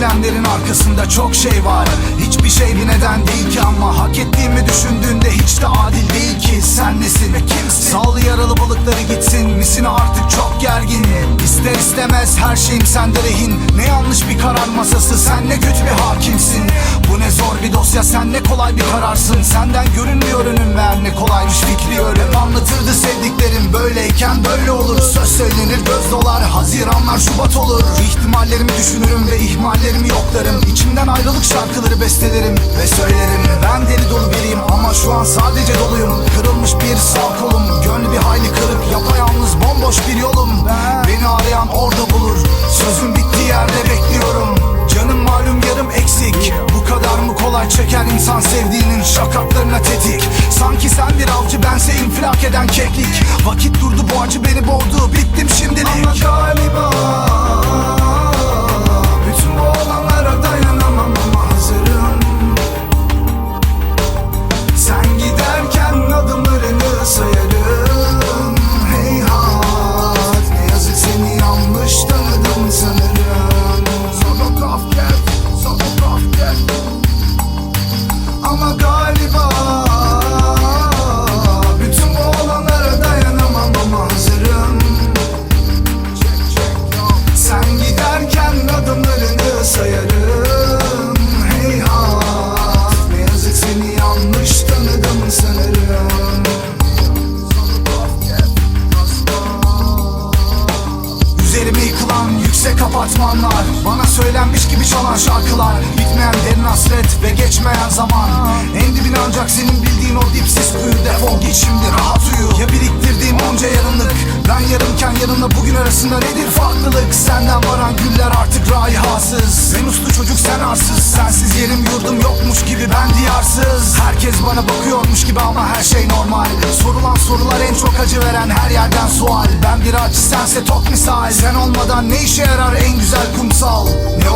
eylemlerin arkasında çok şey var. Hiçbir şey bir neden değil ki ama Hak ettiğimi düşündüğünde hiç de adil değil ki. Sen nesin ve kimsin? Sal yaralı balıkları gitsin. Misin artık çok gergin? İster istemez her şeyim sende rehin. Ne yanlış bir karar masası Sen ne kötü bir hakimsin. Bu ne zor bir dosya Sen ne kolay bir kararsın. Senden görünmüyor önüm ver ne kolaymış fikri ölüm Anlatırdı sevdiklerim böyleyken böyle olur. Söz söylenir göz dolar Haziranlar Şubat olur. İhtimallerimi düşünürüm ve ihmallerimi yoklarım. İçimden ayrılık şarkıları bestelerim ve söylerim. Ben deli dolu biriyim ama şu an sadece doluyum. Kırılmış bir sağ kolum Gönlü bir hayli kırık. Yapayalnız bomboş bir yolum. Beni arayan orada bulur. Sözün bittiği yerde bekliyorum. Canım malum yarım eksik. Bu kadar mı kolay çeker insan sevdiğinin şakaklarına infilak eden keklik. Vakit durdu bu acı beni boğdu. Bittim şimdilik. Ama galiba yıkılan yüksek apartmanlar Bana söylenmiş gibi çalan şarkılar. Bitmeyen derin hasret ve geçmeyen zaman. En dibine ancak senin bildiğin o dipsiz kuyu. Defol git şimdi rahat uyu. Ya biriktirdiğim onca yarınlık? Ben yarınken yarınla bugün arasında nedir farklılık? Senden varan güller artık raihasız Ben uslu çocuk sen arsız. Sensiz yerim yurdum Herkes bana bakıyormuş gibi ama her şey normal. Sorulan sorular en çok acı veren her yerden sual. Ben bir acı sense tok misal. Sen olmadan ne işe yarar en güzel kumsal? Ne